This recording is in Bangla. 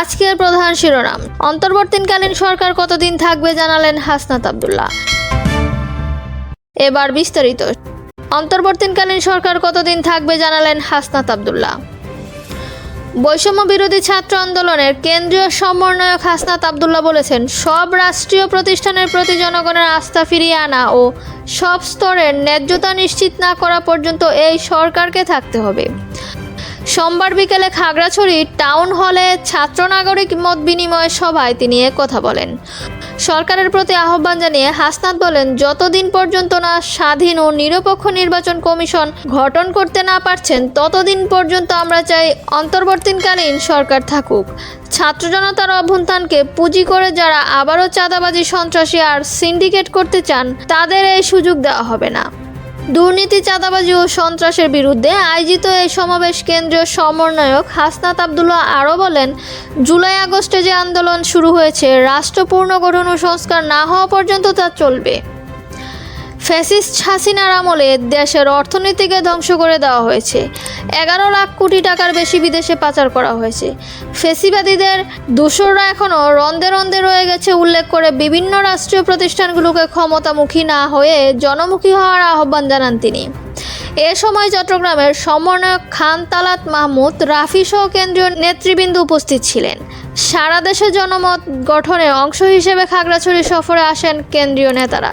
আজকের প্রধান শিরোনাম, অন্তর্বর্তীকালীন সরকার কতদিন থাকবে জানালেন হাসনাত আবদুল্লাহ। এবার বিস্তারিত, অন্তর্বর্তীকালীন সরকার কতদিন থাকবে জানালেন হাসনাত আবদুল্লাহ। বৈষম্য বিরোধী ছাত্র আন্দোলনের কেন্দ্রীয় সমন্বয়ক হাসনাত আবদুল্লাহ বলেছেন, সব রাষ্ট্রীয় প্রতিষ্ঠানের প্রতি জনগণের আস্থা ফিরিয়ে আনা ও সব স্তরের ন্যায্যতা নিশ্চিত না করা পর্যন্ত এই সরকারকে থাকতে হবে। সোমবার বিকেলে খাগড়াছড়ি টাউন হলে ছাত্র নাগরিক মত বিনিময় সভায় তিনি কথা বলেন। সরকারের প্রতি আহ্বান জানিয়ে হাসনাত বলেন, যতদিন পর্যন্ত না স্বাধীন ও নিরপেক্ষ নির্বাচন কমিশন গঠন করতে না পারছেন, ততদিন পর্যন্ত আমরা চাই অন্তর্বর্তীকালীন সরকার থাকুক। ছাত্র জনতার অভ্যুত্থানকে পুঁজি করে যারা আবারও চাঁদাবাজি, সন্ত্রাসী আর সিন্ডিকেট করতে চান, তাদের এই সুযোগ দেওয়া হবে না। দুর্নীতি, চাঁদাবাজি ও সন্ত্রাসের বিরুদ্ধে আয়োজিত এই সমাবেশ কেন্দ্রীয় সমন্বয়ক হাসনাত আবদুল্লাহ আরও বলেন, জুলাই আগস্টে যে আন্দোলন শুরু হয়েছে, রাষ্ট্র পুনর্গঠন ও সংস্কার না হওয়া পর্যন্ত তা চলবে। ফ্যাসিস্ট হাসিনার আমলে দেশের অর্থনীতিকে ধ্বংস করে দেওয়া হয়েছে। এগারো লাখ কোটি টাকার বেশি বিদেশে পাচার করা হয়েছে। ফেসিবাদীদের দোসররা এখনও রন্দে রন্দে রয়ে গেছে উল্লেখ করে বিভিন্ন রাষ্ট্রীয় প্রতিষ্ঠানগুলোকে ক্ষমতামুখী না হয়ে জনমুখী হওয়ার আহ্বান জানান তিনি। এ সময় চট্টগ্রামের সমন্বয়ক খান তালাত মাহমুদ রাফি সহ কেন্দ্রীয় নেতৃবৃন্দ উপস্থিত ছিলেন। সারা দেশে জনমত গঠনে অংশ হিসেবে খাগড়াছড়ি সফরে আসেন কেন্দ্রীয় নেতারা।